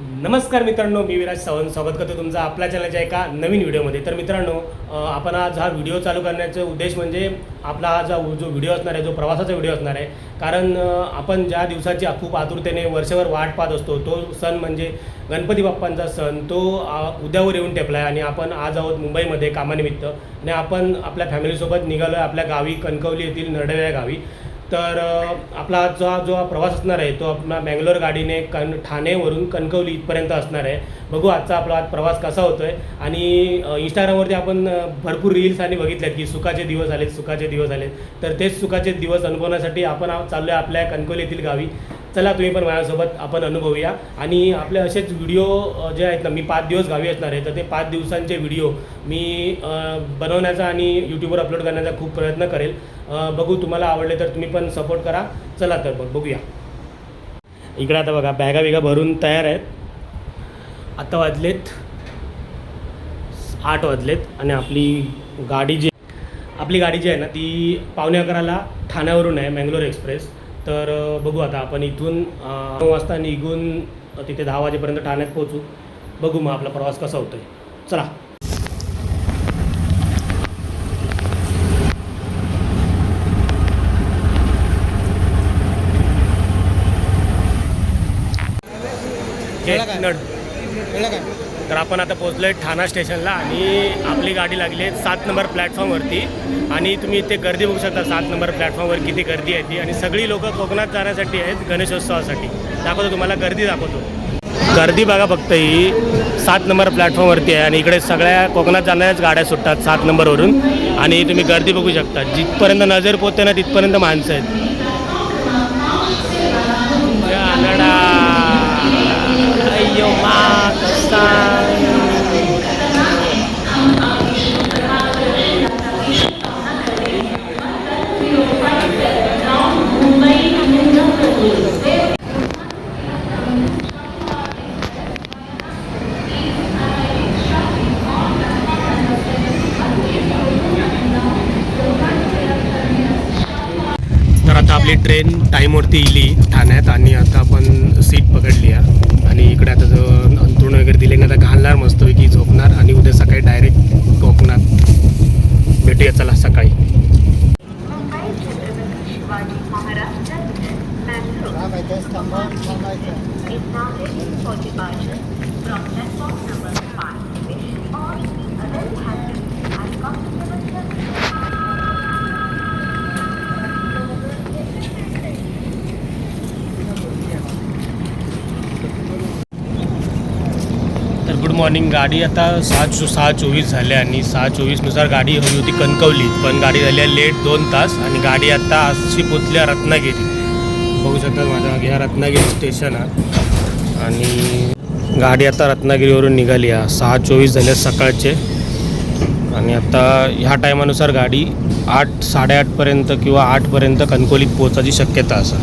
नमस्कार मित्रांनो मी विराज सावंत. स्वागत करतो तुमचं आपल्या चॅनलच्या एका नवीन व्हिडिओमध्ये. तर मित्रांनो आपण आज हा व्हिडिओ चालू करण्याचा उद्देश म्हणजे आपला हा जो जो व्हिडिओ असणार आहे जो प्रवासाचा व्हिडिओ असणार आहे कारण आपण ज्या दिवसाची खूप आतुरतेने वर्षभर वाट पाहत असतो तो सण म्हणजे गणपती बाप्पांचा सण. तो उद्यावर येऊन टेपला आहे आणि आपण आज आहोत मुंबईमध्ये कामानिमित्त. आणि आपण आपल्या फॅमिलीसोबत निघालो आहे आपल्या गावी कणकवली येथील नरडवे या गावी. तर आपला जो हा जो हा प्रवास असणार आहे तो आपला बँगलोर गाडीने कन ठाणेवरून कणकवली इथपर्यंत असणार आहे. बघू आजचा आपला आज प्रवास कसा होतो आहे आणि इंस्टाग्रामवरती आपण भरपूर रील्स आणि बघितल्यात की सुखाचे दिवस आलेत सुखाचे दिवस आलेत. तर तेच सुखाचे दिवस अनुभवण्यासाठी आपण चाललो आहे आपल्या कणकवली येथील गावी. चला तुम्ही पण माझ्यासोबत आपण अनुभवूया. आणि आपले असेच व्हिडिओ जे आहेत ना मी पाच दिवस गावी असणार आहे तर ते पाच दिवसांचे व्हिडिओ मी बनवण्याचा आणि यूट्यूबवर अपलोड करण्याचा खूप प्रयत्न करेल. बघू तुम्हाला आवडले तर तुम्ही पण सपोर्ट करा. चला तर बघ बघूया. इकडे आता बघा बॅगा बिगा भरून तयार आहेत. आता वाजलेत आठ वाजलेत आणि आपली गाडी जी आपली गाडी जी आहे ना ती पावणे अकराला ठाण्यावरून आहे मँगलोर एक्सप्रेस. तर बघू आता आपण इथून नऊ वाजता निघून तिथे दहा वाजेपर्यंत ठाण्यात पोहोचू. बघू मग आपला प्रवास कसा होतो आहे चला काय? तर आपण आता पोहोचलो आहे ठाणा स्टेशनला आणि आपली गाडी लागली आहे सात नंबर प्लॅटफॉर्मवरती. आणि तुम्ही इथे गर्दी बघू शकता सात नंबर प्लॅटफॉर्मवर किती गर्दी आहे ती. आणि सगळी लोक कोकणात जाण्यासाठी आहेत गणेशोत्सवासाठी. दाखवतो तुम्हाला गर्दी दाखवतो. गर्दी बघा फक्त ही. सात नंबर प्लॅटफॉर्मवरती आहे आणि इकडे सगळ्या कोकणात जाणाऱ्याच गाड्या सुटतात सात नंबरवरून. आणि तुम्ही गर्दी बघू शकता. जिथपर्यंत नजर पोचते ना तिथपर्यंत माणसं आहेत. your mind, the sign. टाईमवरती इली ठाण्यात आणि आता आपण सीट पकडली आहे. आणि इकडे आता जो अंतरुण वगैरे दिले ना आता घालणार मस्तपैकी झोपणार आणि उद्या सकाळी डायरेक्ट कोकणात भेटूया. चला सकाळी. मुंबई छत्रपती मॉर्निंग गाडी आता सात सहा चोवीस झाल्या आणि सहा चोवीसनुसार गाडी हवी होती कणकवलीत पण गाडी झाली आहे लेट दोन तास आणि गाडी आता आजची पोचल्या रत्नागिरी. बघू शकता माझ्या मागे हा रत्नागिरी स्टेशन आहे आणि गाडी आता रत्नागिरीवरून निघाली आहे. सहा चोवीस झाल्या सकाळचे. आणि आता ह्या टायमानुसार गाडी आठ साडेआठपर्यंत किंवा आठपर्यंत कणकोलीत पोचायची शक्यता असा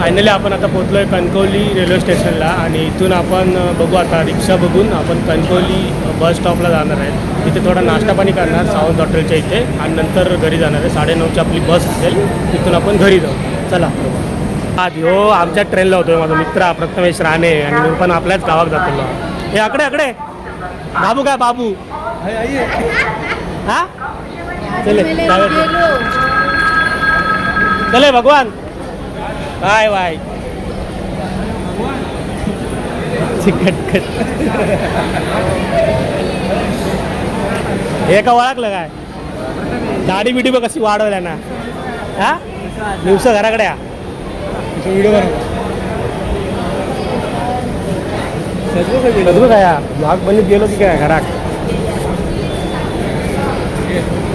फायनली आपण आता पोहोचलो आहे कणकवली रेल्वे स्टेशनला आणि इथून आपण बघू आता रिक्षा बघून आपण कणकवली बस स्टॉपला जाणार आहे. तिथे थोडा नाश्ता पाणी करणार सावंत हॉटेलच्या इथे आणि नंतर घरी जाणार आहे. साडेनऊची आपली बस असेल तिथून आपण घरी जाऊ. चला. आज हो आमच्या ट्रेनला होतो माझा मित्र प्रथमेश राणे आणि मी पण आपल्याच गावात जातो हे आकडे आकडे. बाबू काय बाबू? हा? चले चले भगवान. काय वाय चिकट हे का ओळखलं काय? दाढी बिडी बघ कशी वाढवल्या ना. हा? दिवस घराकडे या. व्हिडिओ सजवू काय ब्लॉग बनत गेलो की काय घरात?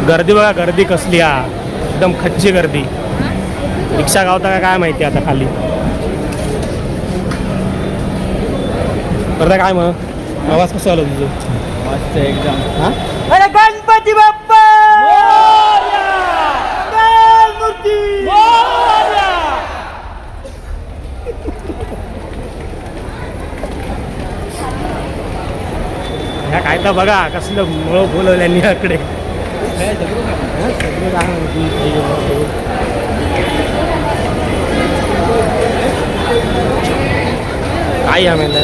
गर्दी बघा गर्दी कसली हा एकदम खच्ची गर्दी. रिक्षा गावता का काय माहिती आता खाली? करता काय मग? प्रवास कसं आलं तुझं? मस्त एकदम. हा? अरे गणपती बाप्पा! ह्या काय तर बघा कसलं मुळं बोलवल्यांनी याकडे काय या मेला?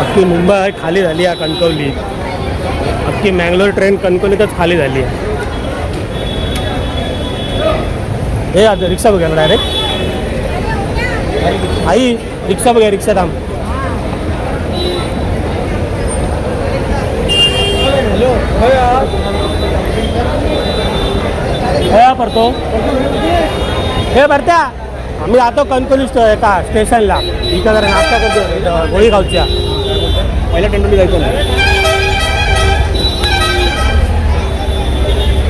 अख्खी मुंबई खाली झाली आहे कणकवली अख्खी मँगलोर ट्रेन कणकवलीतच खाली झाली. आहे हे आता रिक्षा बघा ना डायरेक्ट आई रिक्षा बघा रिक्षा थांब. हे परतो. हे भरत्या आम्ही जातो स्टो एका स्टेशनला. इथं जरा नाश्ता करतो. गोळीगावच्या पहिल्या टेंडोली जायचं ना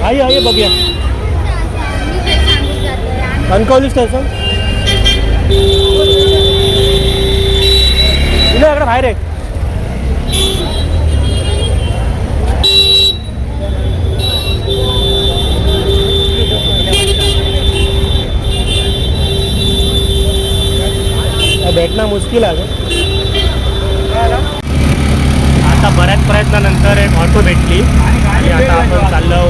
आई आई बघूया. कणकवली स्टेशन तुला इकडे बाहेर आहे भेटणं मुश्किल आहे आता बऱ्याच प्रयत्नानंतर एक ऑटो भेटली. आणि आता आपण चाललो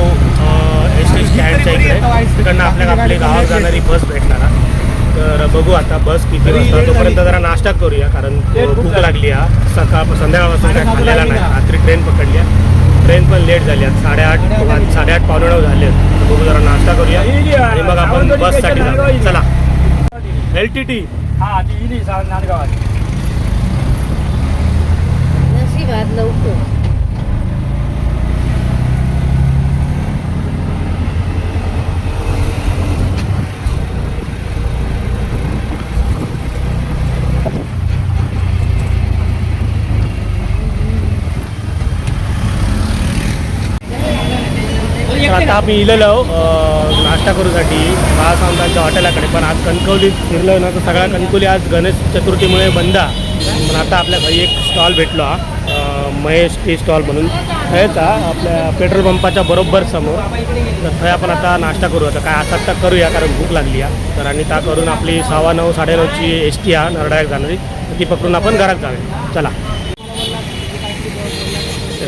टी स्टँडच्या इकडे. तिकडनं आपल्याला आपली गावात जाणारी बस भेटणार. तर बघू आता बस किती वाजता तोपर्यंत जरा नाश्ता करूया कारण भूक लागली हा. सकाळ संध्याकाळपासून काय खाल्लेला नाही. रात्री ट्रेन पकडली आहे. ट्रेन पण लेट झाली. आहे साडेआठ साडेआठ पावणे नऊ झाले. बघू जरा नाश्ता करूया. आणि मग आपण बससाठी जाऊ चला. एल टी टी हा ती इली नांदगावात. नशिबात लवकर तर आता आम्ही इलेलो नाश्ता करूसाठी बाळासाहेबांच्या हॉटेलाकडे. पण आज कणकवलीत फिरलो ना तर सगळा कणकवली आज गणेश चतुर्थीमुळे बंद आहे. पण आता आपल्या घरी एक स्टॉल भेटलो हा महेश टी स्टॉल म्हणून. हेच आपल्या पेट्रोल पंपाच्या बरोबर समोर. तर थंय आपण आता नाश्ता करू आता. काय आता तर करूया कारण भूक लागली आहे. तर आणि त्या करून आपली सव्वा नऊ साडेनऊची एस टी आहे नरडायक जाणारी. ती पकडून आपण घरात जाऊया. चला.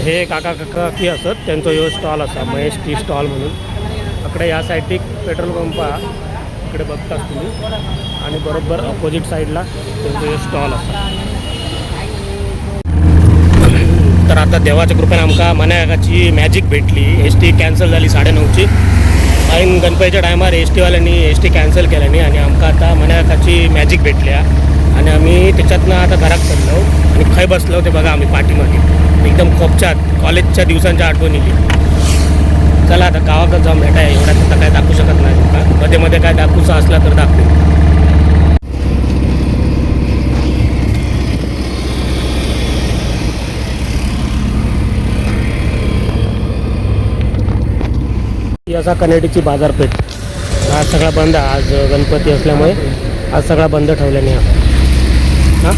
हे काका काकी असत त्यांचा यो स्टॉल असा महेश टी स्टॉल म्हणून. इकडे या साईडला पेट्रोल पंप हा इकडे बघताच तुम्ही. आणि बरोबर अपोजिट साईडला त्यांचा यो स्टॉल असा. तर आता देवाच्या कृपेने आमका मनाकाची मॅजिक भेटली. एस टी कॅन्सल झाली साडेनऊची. ऐन गणपतीच्या टायमार एस टीवाल्यांनी एस टी कॅन्सल केल्यानी आणि आमका आता मनाकाची मॅजिक भेटल्या. आणि आम्ही त्याच्यातनं आता घरात चाललो. आणि खय बसलं होते बघा आम्ही पाठीमागे. एकदम खोपच्यात कॉलेजच्या दिवसांच्या आठवणी. येली चला आता गावाकडे जाऊन भेटाय एवढ्यात तर काय दाखवू शकत नाही. का मध्ये मध्ये काय दाखवूचं असला तर दाखवू. असा कनेडीची बाजारपेठ. आज सगळा बंद. आहे आज गणपती असल्यामुळे आज सगळा बंद ठेवल्याने. हां?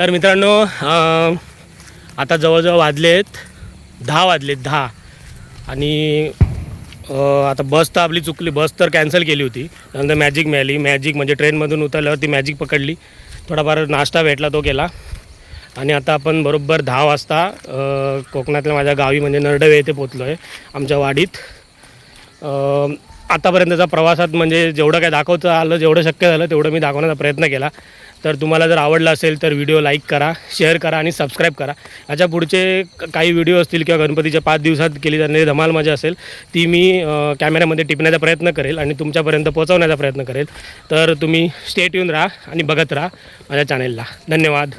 तर मित्रांनो आता जवळजवळ वाजले आहेत दहा वाजलेत दहा. आणि आता बस तर आपली चुकली बस तर कॅन्सल केली होती. त्यानंतर मॅजिक मिळाली. मॅजिक म्हणजे ट्रेनमधून उतरल्यावर ती मॅजिक पकडली. थोडाफार नाश्ता भेटला तो केला. आणि आता आपण बरोबर दहा वाजता कोकणातल्या माझ्या गावी म्हणजे नरडवे येथे पोचलो आहे आमच्या वाडीत. आतापर्यंतचा प्रवासात म्हणजे जेवढं काय दाखवता आलं जेवढं शक्य झालं तेवढं मी दाखवण्याचा प्रयत्न केला. तर तुम्हाला जर आवडला असेल तर व्हिडिओ लाईक करा शेअर करा आणि सबस्क्राईब करा. याच्या पुढचे काही व्हिडिओ असतील किंवा गणपतीच्या पाच दिवसात केली जाणारी धमाल मजा असेल ती मी कॅमेऱ्यामध्ये टिपण्याचा प्रयत्न करेल आणि तुमच्यापर्यंत पोहोचवण्याचा प्रयत्न करेल. तर तुम्ही स्टेट येऊन राहा आणि बघत राहा माझ्या चॅनेलला धन्यवाद.